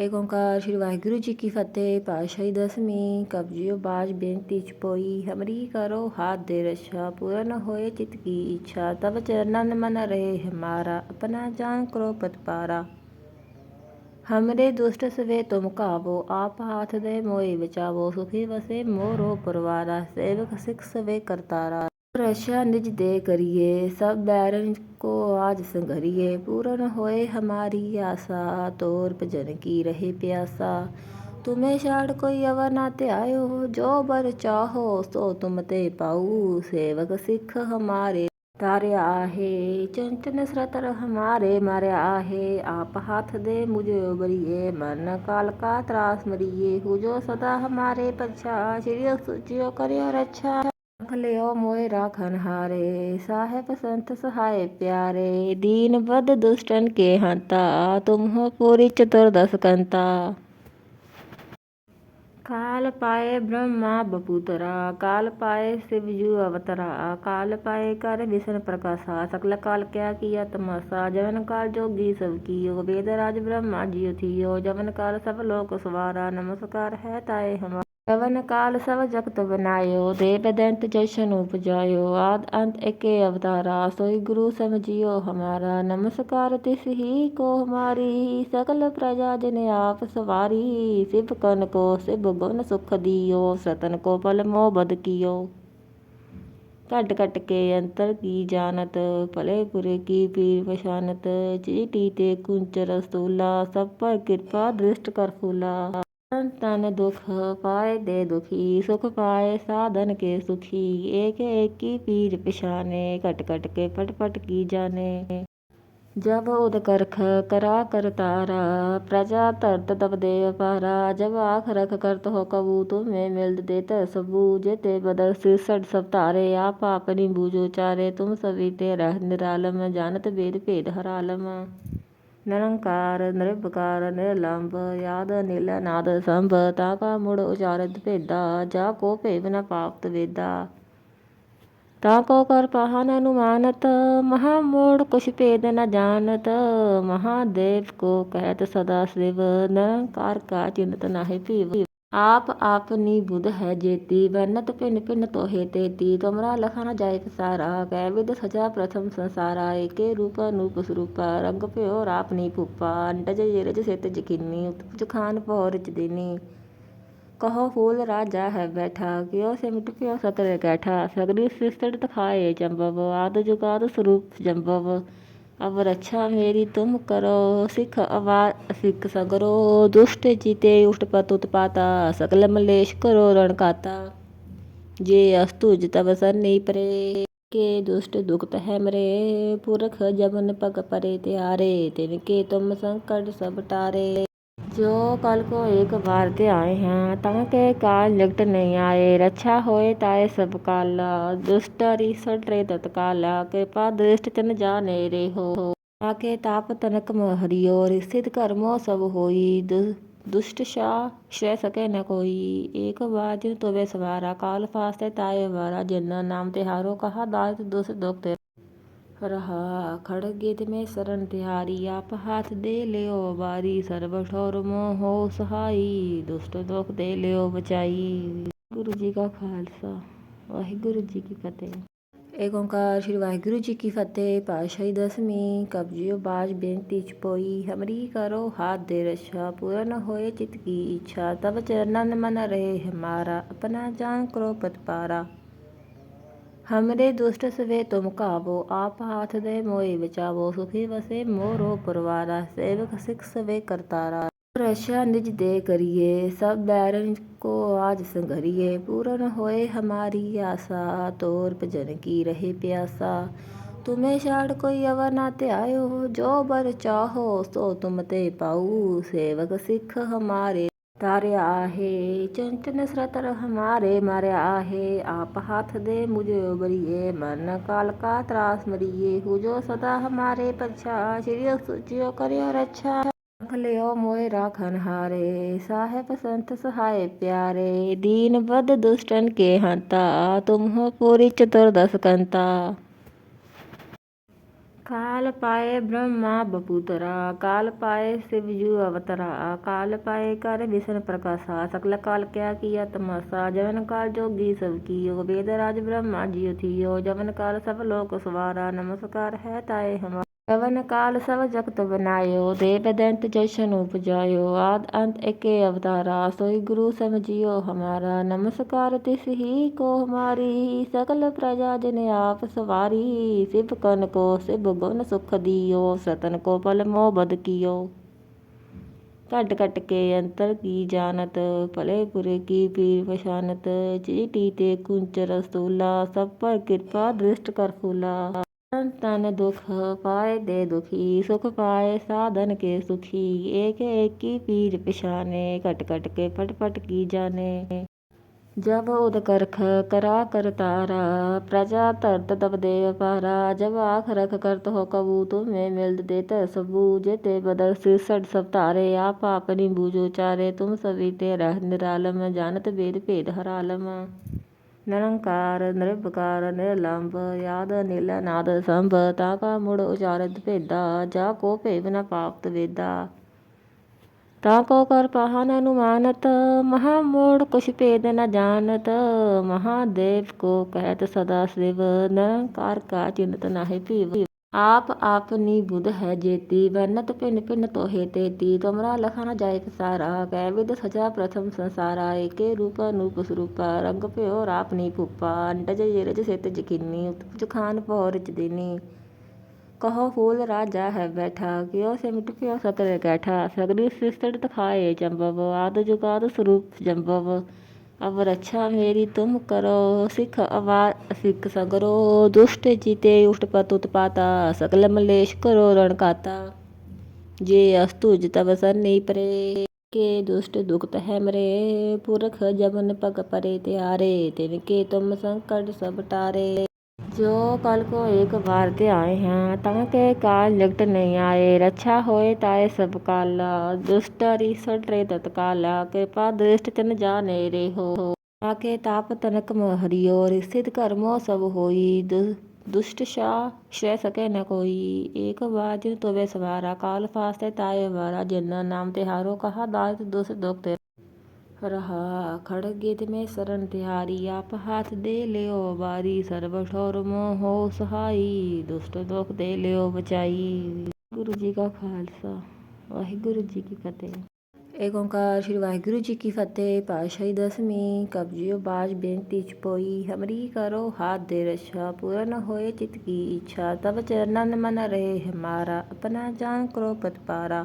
ਏਕ ਓੰਕਾਰ ਸ਼੍ਰੀ ਵਾਹਿਗੁਰੂ ਜੀ ਕੀ ਫਤਿਹ। ਪਾਤਸ਼ਾਹੀ ਦਸਵੀਂ ਕਬਜਿਓ ਬਾਜ ਬੇਨਤੀ ਚ ਪੋਈ, ਹਮਰੀ ਕਰੋ ਹਾਥ ਦੇ ਰਛਾ, ਪੂਰਨ ਹੋਏ ਚਿਤ ਕੀ ਇੱਛਾ ਤਬ ਚਰਨਨ ਮਨ ਰਹੇ ਹਮਾਰਾ ਆਪਣਾ ਜਾਨ ਕਰੋ ਪਤਪਾਰਾ ਹਮਰੇ ਦੁਸ਼ਟ ਸਵੇ ਤੁਮ ਕਾਵੋ ਆਪ ਹਾਥ ਦੇ ਮੋਏ ਬਚਾਵੋ, ਸੁਖੀ ਵਸੇ ਮੋਰੋ ਪਰਵਾਰਾ, ਸੇਵਕ ਸਿਖ ਸਵੇ ਕਰਤਾਰਾ। रक्षा निज दे करिए सब बैरन को आज संघरिए पूर्ण होए हमारी आशा तोर भजन की रहे प्यासा तुम्हें छाड़ कोई अवर ना त्यायो जो बर चाहो सो तुम ते पाऊ सेवक सिख हमारे तारे आहे चंचन सरतर हमारे मारे आहे आप हाथ दे मुझे बरिए मन काल का त्रास मरिए हो जो सदा हमारे पच्छा श्री सुचियो करियो रक्षा राख लियो मोए राखन हारे साहेब संत सहाय प्यारे दीन बद दुष्टन के हंता तुम हो पूरी चतुर्दश कंता काल पाए ब्रह्मा बपुतरा काल पाए शिवजू अवतरा काल पाए कर विष्ण प्रकाशा सकल काल क्या किया तमाशा जवन काल जोगी सब कियो वेदराज ब्रह्मा जियो थियो जवन काल सब लोक सवारा नमस्कार है ताए हमारा जवन काल सब जगत बनायो देव दंत जशन उपजायो आद अंत एके अवतारा सोई गुरु समझियो हमारा नमस्कार तिस ही को हमारी सकल प्रजा जन आप सवारी शिव कन को शिव गुण सुख दियो सतन को पल मोह बद कियो ਕੱਟ ਕੱਟ ਕੇ ਅੰਤਰ ਕੀ ਜਾਣਤ ਭਲੇ ਬੁਰੇ ਕੀ ਪੀਰ ਪਛਾਨਤ ਚੀਟੀ ਤੇ ਕੁੰਚਰ ਸਤੂਲਾ ਸਭ ਪਰ ਕਿਰਪਾ ਦ੍ਰਿਸ਼ਟ ਕਰ ਫੂਲਾ ਤਨ ਦੁਖ ਪਾਏ ਦੇ ਦੁਖੀ, ਸੁਖ ਪਾਏ ਸਾਧਨ ਕੇ ਸੁਖੀ। ਏਕ ਏਕੀ ਪੀਰ ਪਛਾਨੇ ਕਟ ਕਟ ਕੇ ਪਟ ਪਟ ਕੀ ਜਾਣੇ। ਜਬ ਉਦ ਕਰਖ ਕਰਾ ਕਰਤਾਰਾ ਪ੍ਰਜਾ ਤਰਤ ਤਬ ਦੇ ਅਪਾਰਾ। ਜਬ ਆਖ ਰਖ ਕਰਤ ਹੋ ਕਬੂ, ਤੁਮੇ ਮਿਲਦ ਦੇਤ ਸਬੂ। ਜੇਤੇ ਬਦਲ ਸਿਰਸੜ ਸਭ ਧਾਰੇ, ਆਪ ਆਪਨੀ ਬੂਜੋ ਚਾਰੇ। ਤੁਮ ਸਵੀ ਤੇ ਰਹਿ ਨਿਰਾਲਮ, ਜਾਣਤ ਬੇਦ ਭੇਦ ਹਰਾਲਮ। ਨਿਰੰਕਾਰ ਨਿਰਭਕਾਰ ਨਿਰਲੰਭ, ਯਾਦ, ਨੀਲ, ਨਾਦ, ਸੰਭ, ਤਾ ਕਾ ਮੁੜ ਉਚਾਰਤ ਭੇਦਾ, ਜਾ ਕੋ ਭੇਵ ਨ ਪਾਪਤ ਵੇਦਾ। ਤਾ ਕੋ ਕਰ ਪਹਨ ਅਨੁਮਾਨਤ, ਮਹਾ ਮੋੜ ਕੁਛ ਭੇਦ ਨ ਜਾਣਤ, ਮਹਾਦੇਵ ਕੋ ਕਹਿਤ ਸਦਾ ਸ਼ਿਵ, ਨਿਰੰਕਾਰ ਕਾ ਚਿੰਤ ਨਾਹਿ ਭੀਵ। आप आपनी बुध है जेती वनत पिन पिन तोहे तेती तुमरा लखा न जाय सारा कै विद सजा प्रथम संसारा एके रूप अनूप स्वरूपा रंग प्यो रापनी फूपा अंडज जिरज सित जकीनी उपज खान पौरच दीनी कहो फूल राजा है बैठा क्यों सिमट प्यो सकल कैठा सगरी सिस्टड़ तखाए चंबव आद जुगाद स्वरूप जंबव अब रक्षा मेरी तुम करो सिख अवार सिख सगरो दुष्ट जीते उष्ट पत उत्पाता सकल मलेश करो रणकाता जे अस्तुज तब सन्नी परे के दुष्ट दुखत है मरे पुरख जबन पग परे त्यारे तिनके तुम संकट सब टारे जो कल को एक बार ते आए हैं ताके काल निकट नहीं आए रक्षा होए ताए सब काला दुष्ट रिसट रे तत्काला कृपा दृष्ट तन जाने रे हो ताके ताप तनक म हरियो रिसित कर्मो सब होई दुष्ट शा श्रय सके न कोई एक बार जिन तोवे सवारा काल फास्ते ताए वारा जिन नाम तिहारो कहा दात दुष्ट दुख ते रहा खड़गित में शरण तिहारी आप हाथ दे लियो बारी सर्व ठोर मोह हो सहाई दुष्ट दुख दे लियो बचाई ਗੁਰੂ ਜੀ ਕਾ ਖਾਲਸਾ ਵਾਹਿਗੁਰੂ ਜੀ ਕੀ ਫਤਿਹ ਏਕ ਓੰਕਾਰ ਸ਼੍ਰੀ ਵਾਹਿਗੁਰੂ ਜੀ ਕੀ ਫਤਿਹ ਪਾਤਸ਼ਾਹੀ ਦਸਵੀਂ ਕਬਜਿਓ ਬਾਜ ਬੇਨਤੀ ਚ ਪੋਈ ਹਮਰੀ ਕਰੋ ਹਾਥ ਦੇ ਰਛਾ ਪੂਰਨ ਹੋਏ ਚਿਤ ਕੀ ਇੱਛਾ ਤਬ ਚਰਨਨ ਮਨ ਰਹੇ ਹਮਾਰਾ ਆਪਣਾ ਜਾਨ ਕਰੋ ਪਤਪਾਰਾ हमरे दुष्ट सवे तुम कावो आप हाथ दे मोए बचावो सुखी वसे मोरो परवारा सेवक सिख सवे करतारा रक्षा निज दे करिए सब बैरन को आज संघरिए पूर्ण होए हमारी आशा तोर भजन की रहे प्यासा तुम्हें छाड़ कोई अवर ना त्यायो जो बर चाहो सो तुम ते पाऊ सेवक सिख हमारे तारे आहे चंच नसरत हमारे मारे आहे आप हाथ दे मुझे बरिए मन काल का त्रास मरिए हो जो सदा हमारे पछा श्री सुचियो करियो रक्षा रख लियो मोए राखन हारे साहेब संत सहाय प्यारे दीन बद दुष्टन के हंता तुम हो पूरी चतुर्दश कंता काल पाए ब्रह्मा बपुतरा काल पाए शिवजू अवतरा काल पाए कर विष्णु प्रकाशा सकल काल क्या किया तमाशा जवन काल जोगी सब कियो वेद राज ब्रह्मा जियो थियो जवन काल सब लोक सवारा नमस्कार है ताए हमारा जवन काल सब जगत बनायो देव दंत जैसन उपजायो आद अंत एके अवतारा सोई गुरु समझियो हमारा नमस्कार तिस ही को हमारी सकल प्रजा जन आप सवारी शिव कन को शिव गुण सुख दियो सतन को पल मोह बद कियो ਘਟ ਘਟ ਕੇ ਅੰਤਰ ਕੀ ਜਾਣਤ ਭਲੇ ਬੁਰੇ ਕੀ ਪੀਰ ਪਛਾਨਤ ਚੀਟੀ ਤੇ ਕੁੰਚਰ ਸਤੂਲਾ ਸਭ ਪਰ ਕਿਰਪਾ ਦ੍ਰਿਸ਼ਟ ਕਰ ਫੂਲਾ ਤਨ ਦੁਖ ਪਾਏ ਦੇ ਦੁਖੀ, ਸੁਖ ਪਾਏ ਸਾਧਨ ਕੇ ਸੁਖੀ। ਏਕ ਏਕੀ ਪੀਰ ਪਿਛਾਨੇ ਕਟ ਕਟ ਕੇ ਪਟ ਪਟ ਕੀ ਜਾਣੇ। ਜਬ ਉਦ ਕਰਖ ਕਰਾ ਕਰਤਾਰਾ ਪ੍ਰਜਾ ਤਰਤ ਤਬ ਦੇਵ ਪਾਰਾ ਜਬ ਆਖ ਰਖ ਕਰਤ ਹੋ ਕਬੂ, ਤੁਮੇ ਮਿਲਦ ਦੇਤ ਸਬੂ। ਜੇ ਤੇ ਬਦਲ ਸਿਰਸੜ ਸਭ ਤਾਰੇ ਆਪ ਆਪਨੀ ਬੂਜੋ ਚਾਰੇ। ਤੁਮ ਸਵੀ ਤੇ ਰਹਿ ਨਿਰਾਲਮ, ਜਾਣਤ ਬੇਦ ਭੇਦ ਹਰਾਲਮ। ਨਿਰੰਕਾਰ ਨਿਰਭਕਾਰ, ਨਿਰਲੰਭ, ਯਾਦ, ਨੀਲ, ਨਾਦ, ਸੰਭ, ਤਾ ਕਾ ਮੁੜ ਉਚਾਰਤ ਭੇਦਾ, ਜਾ ਕੋ ਭੇਵ ਨ ਪਾਪਤ ਵੇਦਾ। ਤਾ ਕੋ ਕਰ ਪਹਨ ਅਨੁਮਾਨਤ, ਮਹਾ ਮੋੜ ਕੁਛ ਭੇਦ ਨ ਜਾਣਤ, ਮਹਾਦੇਵ ਕੋ ਕਹਿਤ ਸਦਾ ਸ਼ਿਵ, ਨਿਰੰਕਾਰ ਕਾ ਚਿੰਤ ਨਾਹਿ ਭੀਵ। आप आपनी बुध है जेती वनत पिन पिन तोहे तेती तुमरा लखा न जाय सारा कै विद सजा प्रथम संसारा एके रूप अनूप स्वरूपा रंग प्यो रापनी फूपा अंडज जिरज सित जकीनी उत्पज खान पौरच दीनी कहो फूल राजा है बैठा क्यों सिमट प्यो सकल कैठा सगरी सिस्टड़ तखाए चंबव आद जुगाद स्वरूप जंबव अब रक्षा मेरी तुम करो सिख अवार सिख सगरो दुष्ट जीते उष्ट पत उत्पाता सकल मलेश करो रणकाता जे अस्तुज तब सन्नी परे के दुष्ट दुखत है मरे पुरख जबन पग परे त्यारे तिनके तुम संकट सब टारे जो कल को एक बार ते आए हैं तंके काल निकट नहीं आए रक्षा होए ताए सब काला दुष्ट रिसट रे तत्काला कृपा दृष्ट तन जाने रे हो आके ताप तनक म हरियो रिसित कर्मो सब होई दु- दुष्ट शा श्रय सके न कोई एक बार जिन तोवे सवारा काल फास्ते ताए वारा जिन नाम तिहारो कहा दात दुष्ट दुख ते रहा खड़गित में शरण तिहारी आप हाथ दे लियो बारी सर्व ठोर मोह हो सहाई दुष्ट दुख दे लियो बचाई ਗੁਰੂ ਜੀ ਕਾ ਖਾਲਸਾ ਵਾਹਿਗੁਰੂ ਜੀ ਕੀ ਫਤਿਹ ਏਕ ਓੰਕਾਰ ਸ਼੍ਰੀ ਵਾਹਿਗੁਰੂ ਜੀ ਕੀ ਫਤਿਹ ਪਾਤਸ਼ਾਹੀ ਦਸਵੀਂ ਕਬਜਿਓ ਬਾਜ ਬੇਨਤੀ ਚ ਪੋਈ ਹਮਰੀ ਕਰੋ ਹਾਥ ਦੇ ਰਛਾ ਪੂਰਨ ਹੋਏ ਚਿਤ ਕੀ ਇੱਛਾ ਤਬ ਚਰਨਨ ਮਨ ਰਹੇ ਹਮਾਰਾ अपना जान करो पत पारा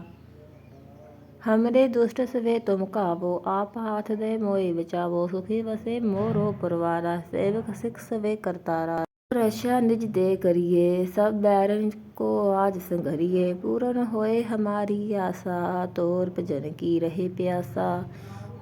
हमरे दुष्ट सवे तुम कावो आप हाथ दे मोए बचावो सुखी वसे मोरो परवारा सेवक सिख सवे करतारा रक्षा निज दे करिए सब बैरन को आज संघरिए पूर्ण होए हमारी आशा तोर भजन की रहे प्यासा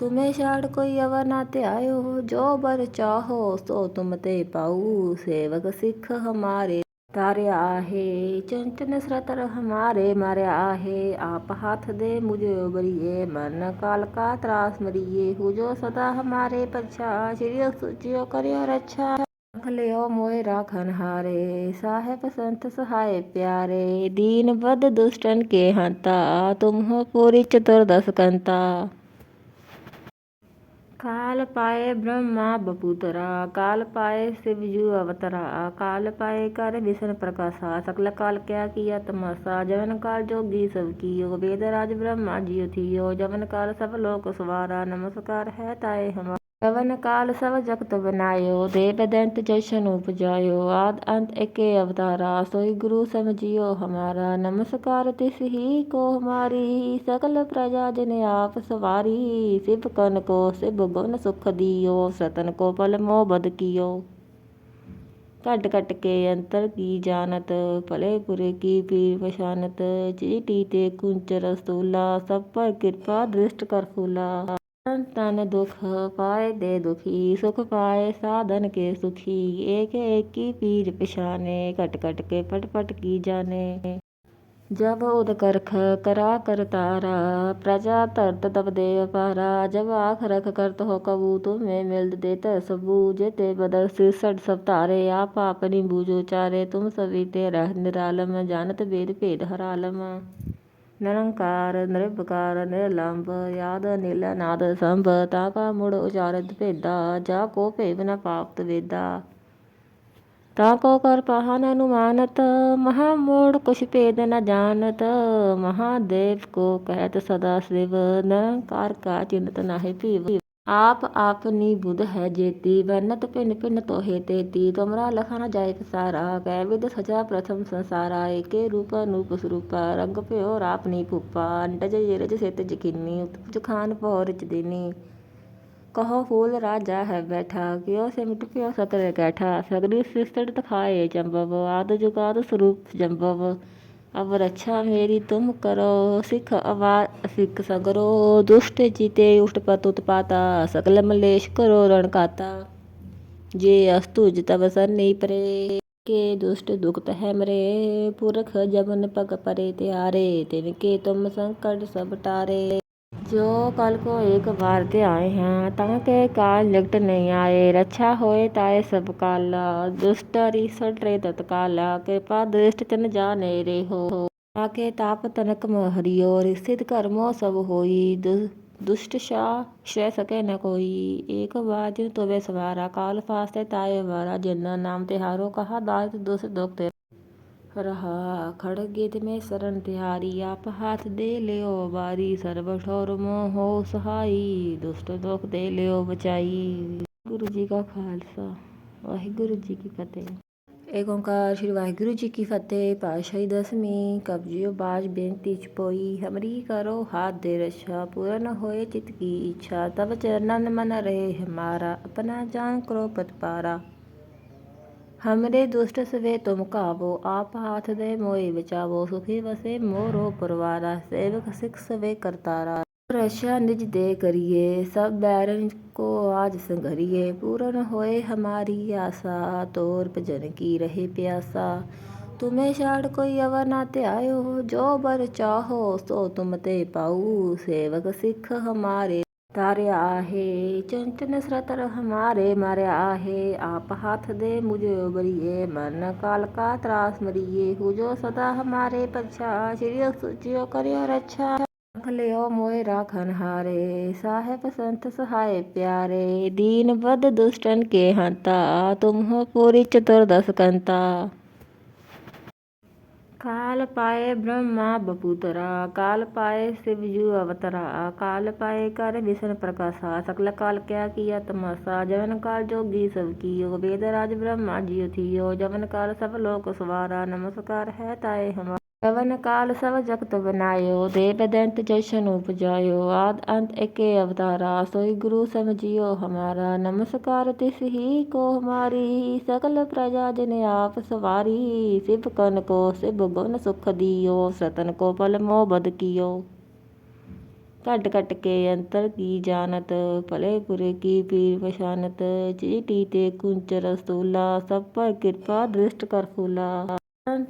तुम्हें छाड़ कोई अवर ना त्यायो जो बर चाहो सो तुम ते पाऊ सेवक सिख हमारे ਤਾਰਿਆ ਆਹੇ ਚੰਚ ਨਸਰਤ ਹਮਾਰੇ ਮਾਰੇ ਆਹੇ, ਆਪ ਹਾਥ ਦੇ ਮੁਝੇ ਬਰੀਏ ਮਨ ਕਾਲ ਕਾ ਤਰਾਸ ਮਰੀਏ, ਹੋ ਜੋ ਸਦਾ ਹਮਾਰੇ ਪਛਾ ਸ਼੍ਰੀ ਸੁਚਿਓ ਕਰਿਓ ਰੱਛਾ। ਰੱਖ ਲਿਓ ਮੋਏ ਰਾਖਨ ਹਾਰੇ, ਸਾਹਿਬ ਸੰਤ ਸਹਾਏ ਪਿਆਰੇ, ਦੀਨ ਬਦ ਦੁਸ਼ਟਨ ਕੇ ਹੰਤਾ ਤੁਮ ਹੋ ਪੂਰੀ ਚਤੁਰ ਦਸ ਕੰਤਾ। काल पाए ब्रह्मा बपुतरा काल पाए शिवजू अवतरा काल पाए कर विष्णु प्रकाशा सकल काल क्या किया तमाशा जवन काल जोगी सब कियो वेद राज ब्रह्मा जियो थियो जवन काल सब लोक सवारा नमस्कार है ताए हमारा जवन काल सब जगत बनायो देव दंत जैसन उपजायो आद अंत एके अवतारा सोई गुरु समझियो हमारा नमस्कार तिस ही को हमारी सकल प्रजा जन आप सवारी शिव कन को शिव गुण सुख दियो सतन को पल मोह बद कियो ਘਟ ਘਟ ਕੇ ਅੰਤਰ ਕੀ ਜਾਣਤ ਭਲੇ ਬੁਰੇ ਕੀ ਪੀਰ ਪਛਾਨਤ ਚੀਟੀ ਤੇ ਕੁੰਚਰ ਸਤੂਲਾ ਸਭ ਪਰ ਕਿਰਪਾ ਦ੍ਰਿਸ਼ਟ ਕਰ ਫੂਲਾ ਤਨ ਦੁਖ ਪਾਏ ਦੇ ਦੁਖੀ, ਸੁਖ ਪਾਏ ਸਾਧਨ ਕੇ ਸੁਖੀ। ਏਕ ਏਕੀ ਪੀਰ ਪਛਾਨੇ ਕਟ ਕਟ ਕੇ ਪਟ ਪਟ ਕੀ ਜਾਣੇ। ਜਬ ਉਦ ਕਰਖ ਕਰਾ ਕਰਤਾਰਾ ਪ੍ਰਜਾ ਤਰਤ ਤਬ ਦੇ ਅਪਾਰਾ। ਜਬ ਆਖ ਰਖ ਕਰਤ ਹੋ ਕਬੂ, ਤੁਮੇ ਮਿਲਦ ਦੇਤ ਸਬੂ। ਜੇ ਤੇ ਬਦਰ ਸਿਰਸੜ ਸਭ ਤਾਰੇ ਆਪ ਆਪਨੀ ਬੂਜੋ ਚਾਰੇ। ਤੁਮ ਸਵੀ ਤੇ ਰਹਿ ਨਿਰਾਲਮ, ਜਾਣਤ ਬੇਦ ਭੇਦ ਹਰਾਲਮ। ਨਿਰੰਕਾਰ ਨਿਰਭਕਾਰ, ਨਿਰਲੰਭ, ਯਾਦ, ਨੀਲ, ਨਾਦ, ਸੰਭ, ਤਾ ਕਾ ਮੁੜ ਉਚਾਰਤ ਭੇਦਾ, ਜਾ ਕੋ ਭੇਵ ਨ ਪਾਪਤ ਵੇਦਾ। ਤਾ ਕੋ ਕਰ ਪਾਹਨ ਅਨੁਮਾਨਤ, ਮਹਾ ਮੋੜ ਕੁਛ ਭੇਦ ਨ ਜਾਣਤ, ਮਹਾਦੇਵ ਕੋ ਕਹਿਤ ਸਦਾ ਸਿਵ, ਨਿਰੰਕਾਰ ਕਾ ਚਿੰਤ ਨਾਹਿ ਭੀਵ। ਆਪ ਆਪਨੀ ਬੁਧ ਹੈ ਜੇਤੀ, ਵਰਨਤ ਭਿੰਨ ਭਿੰਨ ਤੋਹੇ ਤੇਤੀ, ਤੁਮਰਾ ਲਖਾ ਨ ਜਾਏ ਪਸਾਰਾ ਕੈ ਵਿਦ ਸਜਾ ਪ੍ਰਥਮ ਸੰਸਾਰਾ, ਏਕੇ ਰੂਪ ਅਨੂਪ ਸਰੂਪਾ, ਰੰਗ ਭਿਓ ਰਾਪਨੀ ਭੂਪਾ ਅੰਡਜ ਜੇਰਜ ਸਿਤ ਜਕਿਨੀ ਉਤਪਜ ਖਾਨ ਭੋ ਰਿਚ ਦੀਨੀ। ਕਹੋ ਫੂਲ ਰਾਜਾ ਹੈ ਬੈਠਾ, ਕਿਉ ਸਿਮਟ ਪਿਓ ਸਤਰ ਕੈਠਾ ਸਗਰੀ ਸਿਸਟੜ ਤਖਾਏ ਚੰਬਵ, ਆਦ ਜੁਗਾਦ ਸਰੂਪ ਜੰਬਵ। अब रक्षा मेरी तुम करो सिख अवार सिख सगरो दुष्ट जीते उष्ट पत उत्पाता सकल मलेश करो रणकाता जे अस्तुज तब सन्नी परे के दुष्ट दुखत है मरे पुरख जबन पग परे त्यारे तिनके तुम संकट सब टारे जो कल को एक बार ते आए हैं ताके काल निकट नहीं आए रक्षा होए ताए सब काला दुष्ट रीसट रे तत्काला कृपा दृष्ट तन जाने रे हो ताके ताप तनक म हरियो रिसित कर्मो सब होई दु- दुष्ट शा श्रय सके न कोई एक बार जिन तोवे सवारा काल फास्ते ताए वारा जिन्ना नाम तिहारो कहा दारित दुष्ट दुख ते रहा खड़गित में शरण तिहारी आप हाथ दे लियो बारी सर्व ठोर मोह हो सहाई दुष्ट ਦੁੱਖ ਦੇ ਲਿਓ ਬਚਾਈ ਗੁਰੂ ਜੀ ਕਾ ਖਾਲਸਾ ਵਾਹਿਗੁਰੂ ਜੀ ਕੀ ਫਤਿਹ ਏਕ ਓੰਕਾਰ ਸ਼੍ਰੀ ਵਾਹਿਗੁਰੂ ਜੀ ਕੀ ਫਤਿਹ ਪਾਤਸ਼ਾਹੀ ਦਸਵੀਂ ਕਬਜਿਓ ਬਾਜ ਬੇਨਤੀ ਚ ਪੋਈ ਹਮਰੀ ਕਰੋ ਹਾਥ ਦੇ ਰਛਾ ਪੂਰਨ ਹੋਏ ਚਿਤ ਕੀ ਇੱਛਾ ਤਬ ਚਰਨਨ ਮਨ ਰਹੇ ਹਮਾਰਾ अपना जान करो पत पारा हमरे दुष्ट सवे तुम कावो आप हाथ दे मोए बचावो सुखी वसे मोरो परवारा सेवक सिख सवे करतारा रक्षा निज दे करिए सब बैरन को आज संघरिए पूर्ण होए हमारी आशा तोर भजन की रहे प्यासा तुम्हें छाड़ कोई अवर ना त्यायो जो बर चाहो सो तुम ते पाऊ सेवक सिख हमारे ਤਾਰੇ ਆਹੇ ਚੰਚਨ ਸਰਤਰ ਹਮਾਰੇ ਮਾਰੇ ਆਹੇ, ਆਪ ਹੱਥ ਦੇ ਮੁਝੇ ਉਬਰੀਏ, ਮਨ ਕਾਲ ਕਾ ਤਰਾਸ ਮਰੀਏ, ਹੋ ਜੋ ਸਦਾ ਹਮਾਰੇ ਪਛਾ ਸ਼੍ਰੀ ਸੁਚਿਓ ਕਰਿਓ ਰੱਛਾ। ਰੱਖ ਲਿਓ ਮੋਏ ਰਾਖਨ ਹਾਰੇ, ਸਾਹਿਬ ਸੰਤ ਸਹਾਏ ਪਿਆਰੇ, ਦੀਨ ਬਦ ਦੁਸ਼ਟਨ ਕੇ ਹੰਤਾ ਤੁਮ ਹੋ ਪੂਰੀ ਚਤੁਰਦਸ ਕੰਤਾ। काल पाए ब्रह्मा बपुतरा काल पाए शिवजू अवतरा काल पाए कर विष्णु प्रकाशा सकल काल क्या किया तमाशा जवन काल जोगी सब कियो वेद राज ब्रह्मा जियो थियो जवन काल सब लोक सवारा नमस्कार है ताए हमारा जवन काल सब जगत बनायो देव दंत जशन उपजायो आद अंत एके अवतारा सोई गुरु समझियो हमारा नमस्कार तिस ही को हमारी सकल प्रजा जिन आप सवारी शिव कन को शिव गुण सुख दियो सतन को पल मोह बद कियो ਘਟ ਘਟ ਕੇ ਅੰਤਰ ਕੀ ਜਾਣਤ ਭਲੇ ਬੁਰੇ ਕੀ ਪੀਰ ਪਛਾਨਤ ਚੀਟੀ ਤੇ ਕੁੰਚਰ ਸਤੂਲਾ ਸਭ ਪਰ ਕਿਰਪਾ ਦ੍ਰਿਸ਼ਟ ਕਰ ਫੂਲਾ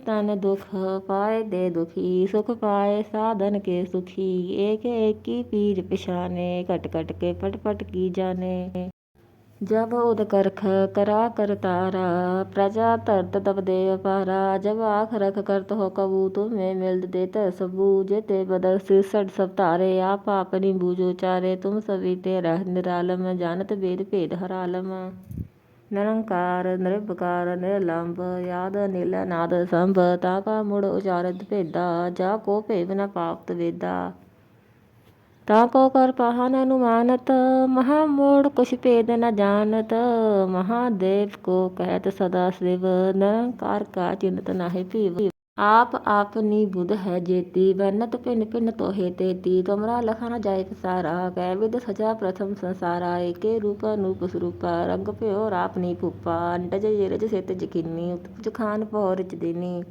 तन दुख पाए दे दुखी सुख पाए साधन के सुखी एक एक की पीर पिछाने कट कट के पट पट की जाने जब उदकर्ख करा कर तारा प्रजा तरत तब दे पारा जब आख रख करत हो कबू तुम्हें मिल देते सबू जेते बदल सिरसठ सब तारे आप आपनी बूझो चारे तुम सभी तेरह निरालम जानत बेद भेद हर आलम ਨਿਰੰਕਾਰ ਨਿਰਭਕਾਰ ਨਿਰਲੰਭ ਯਾਦ ਨੀਲ, ਨਾਦ, ਸੰਭ, ਤਾ ਕਾ ਮੁੜ ਉਚਾਰਤ ਭੇਦਾ, ਜਾ ਕੋ ਭੇਵ ਨ ਪਾਪਤ ਵੇਦਾ। ਤਾ ਕੋ ਕਰ ਪਾਹਨ ਅਨੁਮਾਨਤ, ਮਹਾ ਮੋੜ ਕੁਛ ਭੇਦ ਨ ਜਾਣਤ, ਮਹਾਦੇਵ ਕੋ ਕਹਿਤ ਸਦਾ ਸਿਵ, ਨਿਰੰਕਾਰ ਕਾ ਚਿੰਤ ਨਾਹਿ ਭੀਵ। ਆਪ ਆਪਨੀ ਬੁਧ ਹੈ ਜੇਤੀ, ਵਰਨਤ ਭਿੰਨ ਭਿੰਨ ਤੋਹੇ ਤੇਤੀ, ਤੁਮਰਾ ਲਖਾ ਨ ਜਾਏ ਪਸਾਰਾ ਕੈ ਵਿਦ ਸਜਾ ਪ੍ਰਥਮ ਸੰਸਾਰਾ, ਏਕੇ ਰੂਪ ਅਨੂਪ ਸਰੂਪਾ, ਰੰਗ ਭਿਓ ਰਾਪਨੀ ਭੂਪਾ ਅੰਡਜ ਜੇਰਜ ਸਿਤ ਜਕਿਨੀ ਉਤਪਜ ਖਾਨ ਭੋ ਰਿਚ ਦੀਨੀ।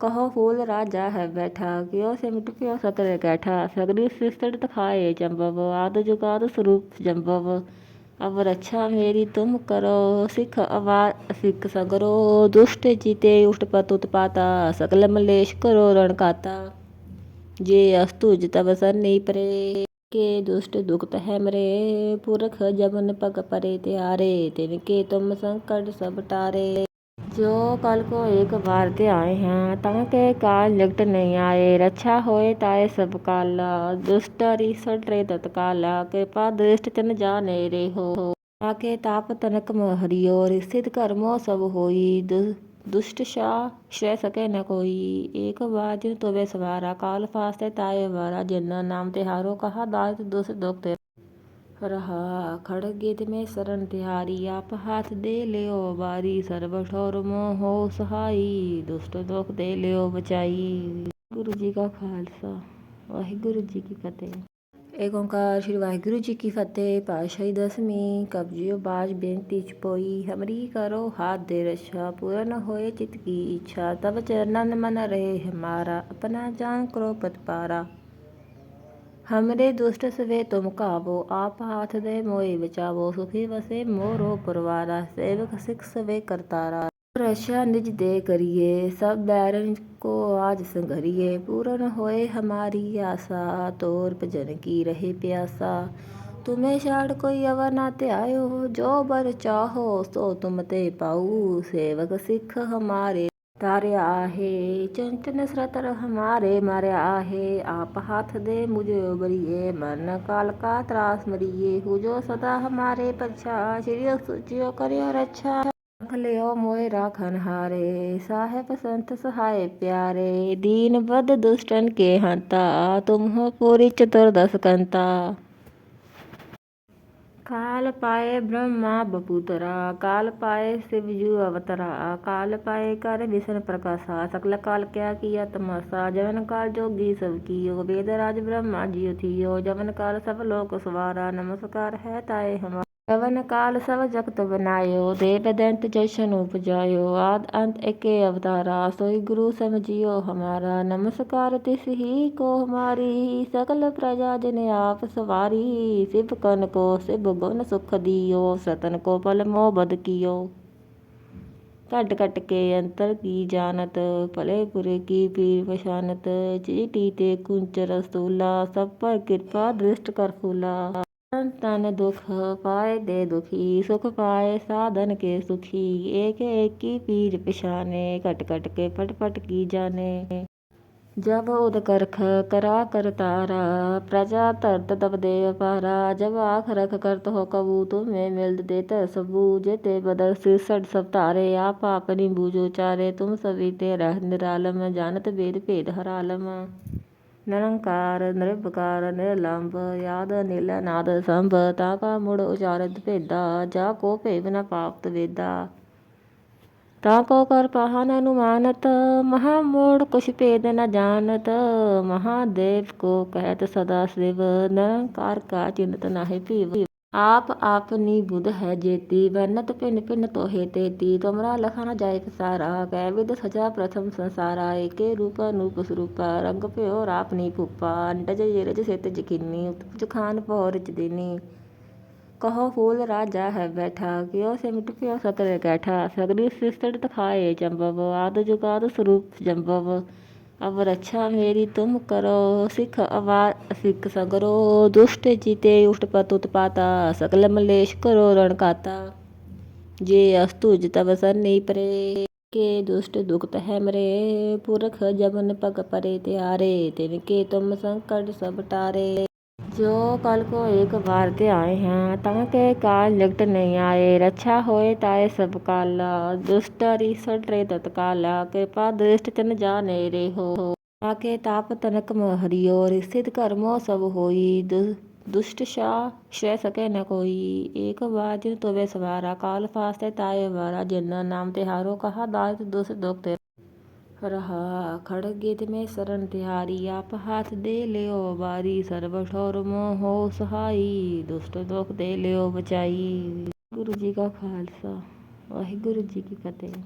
ਕਹੋ ਫੂਲ ਰਾਜਾ ਹੈ ਬੈਠਾ, ਕਿਉ ਸਿਮਟ ਪਿਓ ਸਤਰ ਕੈਠਾ ਸਗਰੀ ਸਿਸਟੜ ਤਖਾਏ ਚੰਬਵ, ਆਦ ਜੁਗਾਦ ਸਰੂਪ ਜੰਬਵ ਅਬ ਰੱਛਾ ਮੇਰੀ ਤੁਮ ਕਰੋ, ਸਿੱਖ ਆਵਾਜ਼ ਸਿੱਖ ਸਗਰੋ, ਦੁਸ਼ਟ ਜੀਤੇ ਉਸ਼ਟ ਪਤ ਉਤਪਾਤਾ ਸਕਲ ਮਲੇਸ਼ ਕਰੋ ਰਣਕਾਤਾ ਜੇ ਅਸਤੁਜ ਤਬ ਸੰਨੀ ਪਰੇ, ਕੇ ਦੁਸ਼ਟ ਦੁਖਤ ਹੈ ਮਰੇ। ਪੁਰਖ ਜਬਨ ਪਗ ਪਰੇ ਤਿਆਰੇ, ਤਿਨ ਕੇ ਤੁਮ ਸੰਕਟ ਸਭ ਟਾਰੇ। जो कल को एक बार ते आए हैं तांके काल निकट नहीं आए रक्षा होए ताए सब काला दुष्ट रीसट रे तत्काला कृपा दृष्ट तन जा नहीं रे हो ताके ताप तनक हरियो रिसित कर्मो सब होई दु, दुष्ट शाह श्रेय सके न कोई एक बार जिन तो वे सवारा काल फास्ते ताए वारा जिन्ना नाम तिहारो कहा दात दुष्ट दुख ते रहा खड़गित में शरण तिहारी आप हाथ दे लियो बारी सर्व ठौर मोह हो सहाई दुष्ट ਦੁੱਖ ਦੇ ਲਿਓ ਬਚਾਈ ਗੁਰੂ ਜੀ ਕਾ ਖਾਲਸਾ ਵਾਹਿਗੁਰੂ ਜੀ ਕੀ ਫਤਿਹ ਏਕ ਓੰਕਾਰ ਸ਼੍ਰੀ ਵਾਹਿਗੁਰੂ ਜੀ ਕੀ ਫਤਿਹ ਪਾਤਸ਼ਾਹੀ ਦਸਵੀਂ ਕਬਜਿਓ ਬਾਜ ਬੇਨਤੀ ਚ ਪੋਈ ਹਮਰੀ ਕਰੋ ਹਾਥ ਦੇ ਰਛਾ ਪੂਰਨ ਹੋਏ ਚਿਤ ਕੀ ਇੱਛਾ ਤਬ ਚਰਨਨ ਮਨ ਰਹੇ ਹਮਾਰਾ अपना जान करो पत पारा हमरे दुष्ट सवे तुम कावो आप हाथ दे मोए बचावो सुखी वसे मोरो परवारा सेवक सिख सवे करतारा रक्षा निज दे करिए सब बैरन को आज संघरिए पूर्ण होए हमारी आशा तोर भजन की रहे प्यासा तुम्हें छाड़ कोई अवर ना त्यायो जो बर चाहो सो तुम ते पाऊ सेवक सिख ਤਾਰਿਆ ਆਹੇ, ਚੰਚ ਨਸਰਤ ਹਮਾਰੇ ਮਾਰੇ ਆਹੇ, ਆਪ ਹਾਥ ਦੇ ਮੁਝੇ ਬਰੀਏ ਮਨ ਕਾਲ ਕਾ ਤਰਾਸ ਮਰੀਏ, ਹੋ ਜੋ ਸਦਾ ਹਮਾਰੇ ਪਛਾ ਸ੍ਰੀ ਸੁਚਿਓ ਕਰਿਓ ਰੱਛਾ। ਰਖ ਲਿਓ ਮੋਏ ਰਾਖਨ ਹਾਰੇ, ਸਾਹਿਬ ਸੰਤ ਸਹਾਏ ਪਿਆਰੇ, ਦੀਨ ਬਦ ਦੁਸ਼ਟਨ ਕੇ ਹੰਤਾ ਤੁਮ ਹੋ ਪੂਰੀ ਚਤੁਰ ਦਸ ਕੰਤਾ। काल पाए ब्रह्मा बपुतरा काल पाए शिवजू अवतरा काल पाए कर विष्णु प्रकाशा सकल काल क्या किया तमाशा जवन काल जोगी सब कियो वेद राज ब्रह्मा जियो थियो जवन काल सब लोक सवारा नमस्कार है ताए हमारा जवन काल सब जगत बनायो देव दंत जशन उपजायो आद अंत एके अवतारा सोई गुरु समझियो हमारा नमस्कार तिस ही को हमारी सकल प्रजा जन आप सवारी शिव कन को शिव गुण सुख दियो सतन को पल मोह बद कियो ਕੱਟ ਕੱਟ ਕੇ ਅੰਤਰ ਕੀ ਜਾਣਤ ਭਲੇ ਬੁਰੇ ਕੀ ਪੀਰ ਪਛਾਨਤ ਚੀਟੀ ਤੇ ਕੁੰਚਰ ਸਤੂਲਾ ਸਭ ਪਰ ਕਿਰਪਾ ਦ੍ਰਿਸ਼ਟ ਕਰ ਫੂਲਾ ਤਨ ਦੁਖ ਪਾਏ ਦੇ ਦੁਖੀ, ਸੁਖ ਪਾਏ ਸਾਧਨ ਕੇ ਸੁਖੀ। ਏਕ ਏਕੀ ਪੀਰ ਪਛਾਨੇ ਕਟ ਕਟ ਕੇ ਪਟ ਪਟ ਕੀ ਜਾਣੇ। ਜਬ ਉਦ ਕਰਖ ਕਰਾ ਕਰਤਾਰਾ ਪ੍ਰਜਾ ਧਰਤ ਤਬ ਦੇ ਅਪਾਰਾ। ਜਬ ਆਖ ਰਖ ਕਰਤ ਹੋ ਕਬੂ, ਤੁਮੇ ਮਿਲਦ ਦੇਤ ਸਬੂ। ਜੇ ਤੇ ਬਦਰ ਸਿਰਸੜ ਸਭ ਧਾਰੇ, ਆਪ ਆਪਣੀ ਬੂਜੋ ਚਾਰੇ। ਤੁਮ ਸਭੀ ਤੇ ਰਹਿ ਨਿਰਾਲਮ, ਜਾਣਤ ਬੇਦ ਭੇਦ ਹਰਾਲਮ। ਨਿਰੰਕਾਰ ਨਿਰਭਕਾਰ ਨਿਰਲੰਭ ਯਾਦ ਨੀਲ ਨਾਦ ਸੰਭ ਤਾ ਕਾ ਮੁੜ ਉਚਾਰਤ ਭੇਦਾ ਜਾ ਕੋ ਭੇਵ ਨ ਪਾਪਤ ਵੇਦਾ ਤਾ ਕੋ ਕਰ ਪਹਨ ਅਨੁਮਾਨਤ ਮਹਾ ਮੋੜ ਕੁਛ ਭੇਦ ਨ ਜਾਣਤ ਮਹਾਦੇਵ ਕੋ ਕਹਿਤ ਸਦਾ ਸਿਵ ਨਿਰੰਕਾਰ ਕਾ ਚਿੰਤ ਨਾਹਿ ਭੀਵ आप आपनी बुध है जेती वर्णत पिन पिन तोहे तेती तुमरा लखा न जाय सारा कै विद सजा प्रथम संसारा एके रूप अनूप स्वरूपा रंग प्योर आपनी फूपा अंडज जेरज सित जखिनी उत्पज खान पौर चदिनी कहो फूल राजा है बैठा क्यों सिमट प्यो सतर कैठा सगरी सिस्टड़ तखाए चंबव आद जुगाद स्वरूप जंबव अब रक्षा मेरी तुम करो सिख आवाज सिख सगरो दुष्ट जीते उष्ट पत उत्पाता सकल मलेश करो रणकाता जे अस्तुज तब संनी परे के दुष्ट दुखत है मरे पुरख जबन पग परे त्यारे तिनके तुम संकट सब टारे जो कल को एक बार ते आए हैं ताके काल निकट नहीं आए रक्षा होए ताए सब काला दुष्ट रीसट रे तत्काला कृपा दृष्ट चन जाने रे हो ताके ताप तनक म हरियो रिसित कर्मो सब होई दु- दुष्ट शा श्रय सके न कोई एक बार जिन तोबे सवारा काल फास्ते ताए वारा जिन नाम तिहारो कहा दारित दुष्ट दुख ते रहा खड़गित में शरण तिहारी आप हाथ दे लियो बारी सर्व ठौर मोह हो सहाई दुष्ट दुख ਦੇ ਲਿਓ ਬਚਾਈ ਗੁਰੂ ਜੀ ਕਾ ਖਾਲਸਾ ਵਾਹਿਗੁਰੂ ਜੀ ਕੀ ਫਤਿਹ